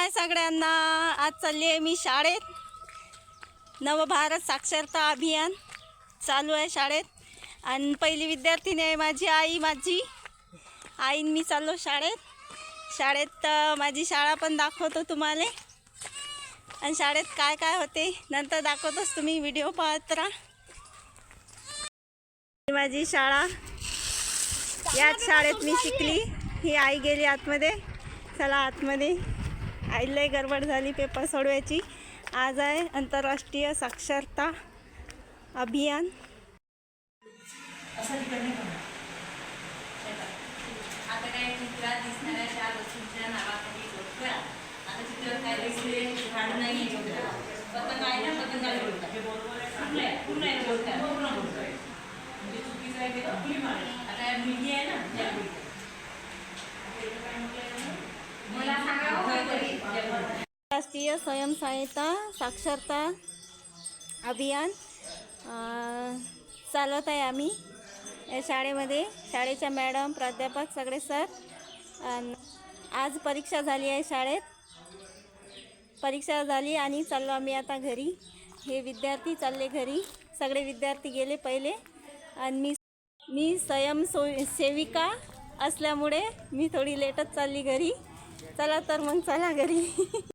हाय सगळ्यांना. आज चालली आहे मी शाळेत. नवभारत साक्षरता अभियान चालू आहे शाळेत. आणि पहिली विद्यार्थिनी आहे माझी आई माझी. आईन मी चाललो शाळेत. शाळेत माझी शाळा पण दाखवतो तुम्हाला. आणि शाळेत काय काय होते नंतर दाखवतोच तुम्ही. व्हिडिओ पाहत राहा. माझी शाळा. याच शाळेत मी शिकली. ही आई गेली आतमध्ये. चला आतमध्ये. आईला लय गडबड झाली पेपर सोडवायची. आज आहे आंतरराष्ट्रीय साक्षरता अभियान. आता काय चित्रात दिसणाऱ्या चार वस्तूंच्या नावाखाली बघूया आता चित्रात काय दिसले झाड नाही पतंग आहे ना पतंगाला बोलतात पूर्ण आहे. पूर्ण आहे? बोलतात पूर्ण बोलतोय म्हणजे चुकीचं आहे ते आपली मारे आता मुलगी आहे ना त्या बोलतात मला सांगा हो काहीतरी त्या बोलतात. राष्ट्रीय स्वयंसहायता साक्षरता अभियान चालवत आहे आम्ही. या शाळेमध्ये शाळेच्या मॅडम प्राध्यापक सगळे सर आज परीक्षा झाली आहे शाळेत. परीक्षा झाली आणि चाललो आम्ही आता घरी. हे विद्यार्थी चालले घरी. सगळे विद्यार्थी गेले पहिले. आणि मी मी स्वयंसो सेविका असल्यामुळे मी थोडी लेटच चालली घरी. चला तर मग चला घरी.